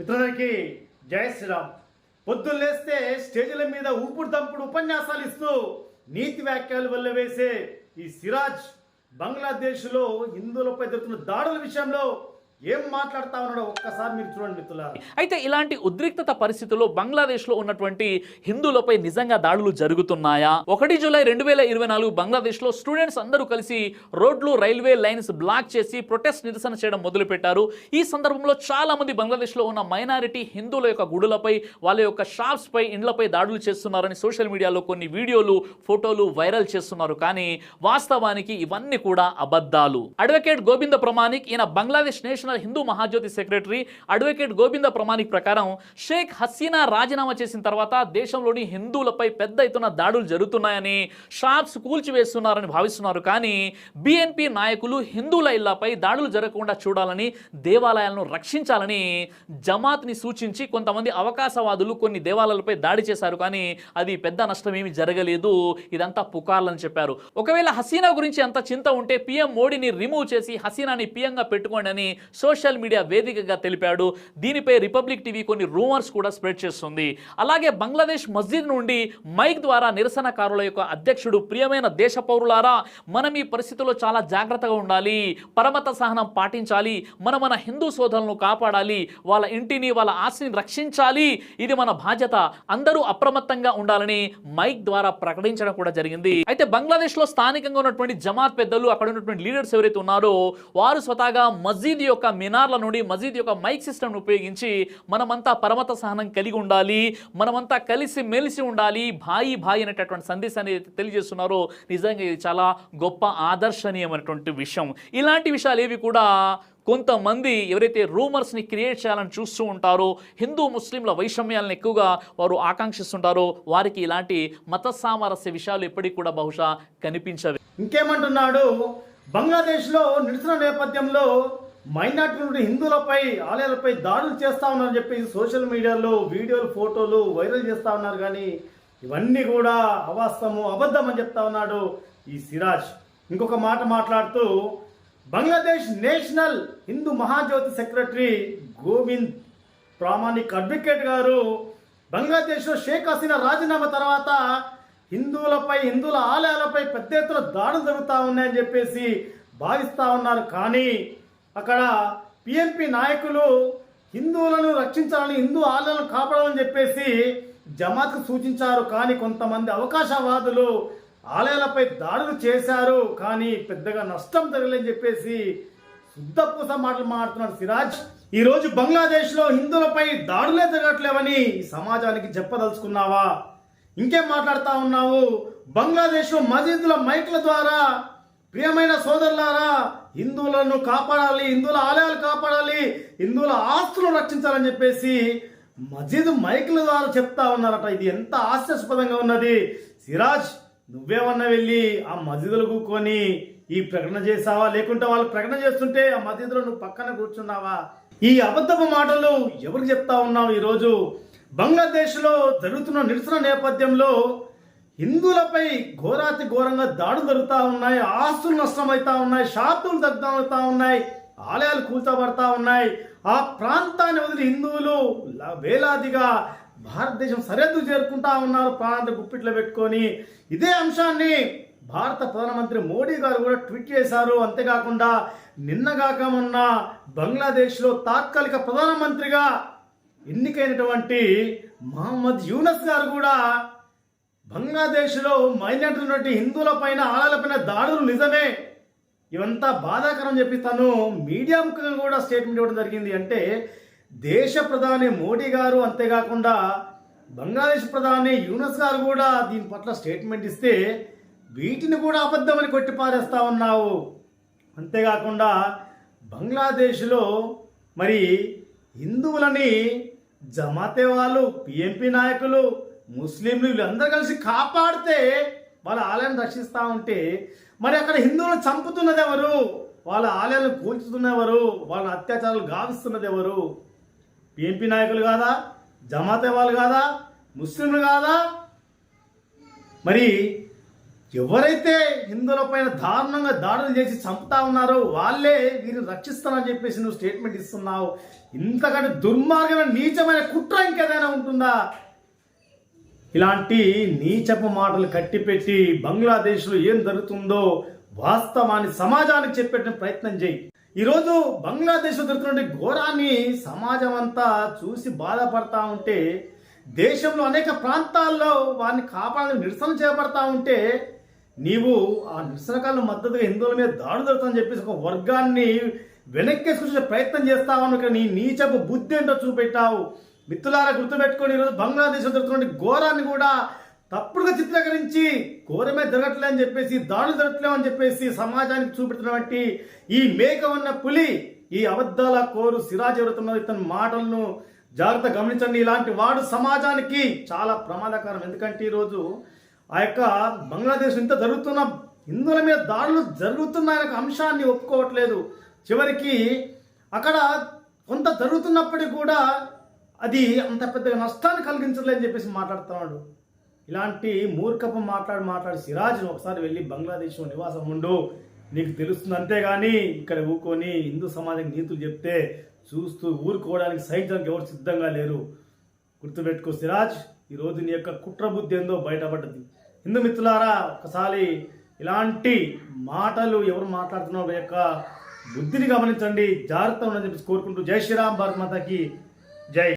మిత్రులకి జై శ్రీరామ్. పొద్దున్న లేస్తే స్టేజీల మీద ఊపుడు దంపుడు ఉపన్యాసాలు ఇస్తూ నీతి వ్యాఖ్యలు వల్ల వేసే ఈ సిరాజ్ బంగ్లాదేశ్లో హిందువులపై జరుగుతున్న దాడుల విషయంలో ఏం మాట్లాడుతా ఉన్నాడో ఒక్కసారి మీరు చూడండి మిత్రుల అయితే ఇలాంటి ఉద్రిక్తత పరిస్థితుల్లో బంగ్లాదేశ్లో ఉన్నటువంటి హిందువులపై నిజంగా దాడులు జరుగుతున్నాయా? ఒకటి జూలై రెండు వేల ఇరవై నాలుగు బంగ్లాదేశ్లో స్టూడెంట్స్ అందరూ కలిసి రోడ్లు రైల్వే లైన్స్ బ్లాక్ చేసి ప్రొటెస్ట్ నిరసన చేయడం మొదలుపెట్టారు. ఈ సందర్భంలో చాలా మంది బంగ్లాదేశ్లో ఉన్న మైనారిటీ హిందువుల యొక్క గుడులపై వాళ్ళ యొక్క షాప్స్ పై ఇండ్లపై దాడులు చేస్తున్నారని సోషల్ మీడియాలో కొన్ని వీడియోలు ఫోటోలు వైరల్ చేస్తున్నారు. కానీ వాస్తవానికి ఇవన్నీ కూడా అబద్ధాలు. అడ్వకేట్ గోవింద ప్రమాణిక్ ఈయన Bangladesh national national Hindu Mahajyoti secretary advocate Govinda Pramanik ప్రకారం షేక్ హసీనా రాజీనామా చేసిన తర్వాత దేశంలోని హిందువులపై పెద్ద ఎత్తున దాడులు జరుగుతున్నాయని షాప్స్ కూల్చివేస్తున్నారని భావిస్తున్నారు. కానీ బిఎన్పి నాయకులు హిందువుల ఇళ్ళపై దాడులు జరగకుండా చూడాలని దేవాలయాలను రక్షించాలని జమాత్ని సూచించి కొంతమంది అవకాశవాదులు కొన్ని దేవాలయాలపై దాడి చేశారు. కానీ అది పెద్ద నష్టం ఏమీ జరగలేదు. ఇదంతా పుకార్లని చెప్పారు. ఒకవేళ హసీనా గురించి అంత చింత ఉంటే పీఎం మోడీని రిమూవ్ చేసి హసీనాని పీఎంగా పెట్టుకోండి అని సోషల్ మీడియా వేదికగా తెలిపాడు. దీనిపై రిపబ్లిక్ టీవీ కొన్ని రూమర్స్ కూడా స్ప్రెడ్ చేస్తుంది. అలాగే బంగ్లాదేశ్ మస్జిద్ నుండి మైక్ ద్వారా నిరసనకారుల యొక్క అధ్యక్షుడు ప్రియమైన దేశ పౌరులారా మనం ఈ పరిస్థితుల్లో చాలా జాగ్రత్తగా ఉండాలి. పరమత సహనం పాటించాలి. మన మన హిందూ సోదరులను కాపాడాలి. వాళ్ళ ఇంటిని వాళ్ళ ఆస్తిని రక్షించాలి. ఇది మన బాధ్యత. అందరూ అప్రమత్తంగా ఉండాలని మైక్ ద్వారా ప్రకటించడం కూడా జరిగింది. అయితే బంగ్లాదేశ్లో స్థానికంగా ఉన్నటువంటి జమాత్ పెద్దలు అక్కడ ఉన్నటువంటి లీడర్స్ ఎవరైతే ఉన్నారో వారు స్వతహాగా మస్జిద్ యొక్క మినార్ల నుండి మజీద్ యొక్క మైక్ సిస్టమ్ను ఉపయోగించి మనమంతా పరమత సహనం కలిగి ఉండాలి మనమంతా కలిసి మెలిసి ఉండాలి భాయి భాయి అనేటటువంటి సందేశాన్ని తెలియజేస్తున్నారో నిజంగా ఇది చాలా గొప్ప ఆదర్శనీయమైనటువంటి విషయం. ఇలాంటి విషయాలు ఏవి కూడా కొంతమంది ఎవరైతే రూమర్స్ని క్రియేట్ చేయాలని చూస్తూ ఉంటారో హిందూ ముస్లింల వైషమ్యాలను ఎక్కువగా వారు ఆకాంక్షిస్తుంటారో వారికి ఇలాంటి మత సామరస్య విషయాలు ఎప్పటికి కూడా బహుశా కనిపించవి ఇంకేమంటున్నాడు? బంగ్లాదేశ్లో నిరసన నేపథ్యంలో మైనార్టీ నుండి హిందువులపై ఆలయాలపై దాడులు చేస్తా ఉన్నారని చెప్పేసి సోషల్ మీడియాలో వీడియోలు ఫోటోలు వైరల్ చేస్తా ఉన్నారు కానీ ఇవన్నీ కూడా అవాస్తవము అబద్ధం అని చెప్తా ఉన్నాడు ఈ సిరాజ్. ఇంకొక మాట మాట్లాడుతూ Bangladesh national Hindu Mahajyoti secretary Govind Pramanik advocate గారు బంగ్లాదేశ్లో షేక్ హసీనా రాజీనామా తర్వాత హిందువులపై హిందువుల ఆలయాలపై పెద్ద ఎత్తున దాడులు జరుగుతూ ఉన్నాయని చెప్పేసి భావిస్తూ ఉన్నారు కానీ అక్కడ పిఎన్పి నాయకులు హిందువులను రక్షించాలని హిందూ ఆలయాలను కాపాడాలని చెప్పేసి జమాత్కు సూచించారు. కానీ కొంతమంది అవకాశవాదులు ఆలయాలపై దాడులు చేశారు. కానీ పెద్దగా నష్టం జరగలేని చెప్పేసి శుద్ధపూస మాటలు మాట్లాడుతున్నాడు సిరాజ్. ఈరోజు బంగ్లాదేశ్లో హిందువులపై దాడులే జరగట్లేవని సమాజానికి చెప్పదలుచుకున్నావా? ఇంకేం మాట్లాడుతా ఉన్నావు? బంగ్లాదేశ్లో మసీదుల మైకుల ద్వారా ప్రియమైన సోదరులారా హిందువులను కాపాడాలి హిందువుల ఆలయాలు కాపాడాలి హిందువుల ఆస్తులను రక్షించాలని చెప్పేసి మసీదు మైకుల ద్వారా చెప్తా ఉన్నారట. ఇది ఎంత హాస్యాస్పదంగా ఉన్నది. సిరాజ్ నువ్వేమన్నా వెళ్ళి ఆ మసీదులు కూకొని ఈ ప్రకటన చేసావా లేకుంటే వాళ్ళు ప్రకటన చేస్తుంటే ఆ మసీదులో నువ్వు పక్కన కూర్చున్నావా? ఈ అబద్ధపు మాటలు ఎవరికి చెప్తా ఉన్నావు ఈరోజు? బంగ్లాదేశ్లో జరుగుతున్న నిరసన నేపథ్యంలో హిందువులపై ఘోరాతి ఘోరంగా దాడులు జరుగుతూ ఉన్నాయి ఆస్తులు నష్టమవుతా ఉన్నాయి షాపులు దగ్ధమవుతా ఉన్నాయి ఆలయాలు కూల్చబడతా ఉన్నాయి. ఆ ప్రాంతాన్ని వదిలి హిందువులు ల- వేలాదిగా భారతదేశం సరిహద్దు చేరుకుంటా ఉన్నారు ప్రాంత గుప్పిట్లో పెట్టుకొని. ఇదే అంశాన్ని భారత ప్రధానమంత్రి మోడీ గారు కూడా ట్వీట్ చేశారు. అంతేకాకుండా నిన్నగాక మొన్న బంగ్లాదేశ్లో తాత్కాలిక ప్రధానమంత్రిగా ఎన్నికైనటువంటి మహమ్మద్ యూనస్ గారు కూడా బంగ్లాదేశ్లో మైనార్టీ హిందువుల పైన ఆలయాలపైన దాడులు నిజమే. ఇవంతా బాధాకరం చెప్పి తను మీడియా ముఖంగా కూడా స్టేట్మెంట్ ఇవ్వడం జరిగింది అంటే దేశ ప్రధాని మోడీ గారు అంతేకాకుండా బంగ్లాదేశ్ ప్రధాని యూనస్ గారు కూడా దీని పట్ల స్టేట్మెంట్ ఇస్తే వీటిని కూడా అబద్ధమని కొట్టిపారేస్తా ఉన్నావు. అంతేకాకుండా బంగ్లాదేశ్లో మరి హిందువులని జమాతే వాళ్ళు పిఎంపి నాయకులు ముస్లింలు వీళ్ళందరూ కలిసి కాపాడితే వాళ్ళ ఆలయాన్ని రక్షిస్తూ ఉంటే మరి అక్కడ హిందువులను చంపుతున్నది ఎవరు వాళ్ళ ఆలయాలను కూల్చుతున్నది ఎవరు వాళ్ళ అత్యాచారాలు గావిస్తున్నది ఎవరు పిఎంపి నాయకులు కాదా? జమాతే వాళ్ళు కాదా? ముస్లింలు కాదా? మరి ఎవరైతే హిందువుల పైన దారుణంగా దాడులు చేసి చంపుతా ఉన్నారో వాళ్ళే వీరిని రక్షిస్తానని చెప్పేసి నువ్వు స్టేట్మెంట్ ఇస్తున్నావు. ఇంతకంటే దుర్మార్గమైన నీచమైన కుట్ర ఇంకేదైనా ఉంటుందా? ఇలాంటి నీచపు మాటలు కట్టిపెట్టి బంగ్లాదేశ్లో ఏం జరుగుతుందో వాస్తవాన్ని సమాజానికి చెప్పే ప్రయత్నం చేయి. ఈరోజు బంగ్లాదేశ్లో జరుగుతున్న ఘోరాన్ని సమాజం అంతా చూసి బాధపడతా ఉంటే దేశంలో అనేక ప్రాంతాల్లో వారిని కాపాడాలని నిరసన చేపడతా ఉంటే నీవు ఆ నిరసనకాలను మద్దతుగా హిందువుల మీద దాడు జరుగుతుందని చెప్పేసి ఒక వర్గాన్ని వెనక్కేసుకొచ్చే ప్రయత్నం చేస్తావు ఇక్కడ నీ నీచపు బుద్ధి ఏంటో చూపెట్టావు. మిత్రులారా గుర్తుపెట్టుకొని ఈరోజు బంగ్లాదేశ్ జరుగుతున్న ఘోరాన్ని కూడా తప్పుడుగా చిత్రీకరించి ఘోరమే జరగట్లే అని చెప్పేసి దాడులు జరగట్లేవు అని చెప్పేసి సమాజానికి చూపెడుతున్నటువంటి ఈ మేక ఉన్న పులి ఈ అబద్ధాల కోరు సిరాజ్ ఎవరుతున్నారు ఇతని మాటలను జాగ్రత్త గమనించండి. ఇలాంటి వాడు సమాజానికి చాలా ప్రమాదకరం. ఎందుకంటే ఈరోజు ఆ యొక్క బంగ్లాదేశ్ ఇంత జరుగుతున్న హిందువుల మీద దాడులు జరుగుతున్న యొక్క అంశాన్ని ఒప్పుకోవట్లేదు. చివరికి అక్కడ కొంత జరుగుతున్నప్పటికీ కూడా అది అంత పెద్దగా నష్టాన్ని కలిగించలేదని చెప్పేసి మాట్లాడుతున్నాడు. ఇలాంటి మూర్ఖపు మాట్లాడి మాట్లాడి సిరాజ్ను ఒకసారి వెళ్ళి బంగ్లాదేశ్లో నివాసం ఉండు. నీకు తెలుస్తుంది అంతేగాని ఇక్కడ ఊకొని హిందూ సమాజానికి నీతులు చెప్తే చూస్తూ ఊరుకోవడానికి సహించడానికి ఎవరు సిద్ధంగా లేరు. గుర్తుపెట్టుకో సిరాజ్ ఈరోజు నీ యొక్క కుట్రబుద్ధి ఏందో బయటపడ్డది. హిందూ మిత్రులారా ఒకసారి ఇలాంటి మాటలు ఎవరు మాట్లాడుతున్నారు యొక్క బుద్ధిని గమనించండి. జాగ్రత్త ఉండని చెప్పి కోరుకుంటూ జై శ్రీరామ్ భారత్ మాతకి జై.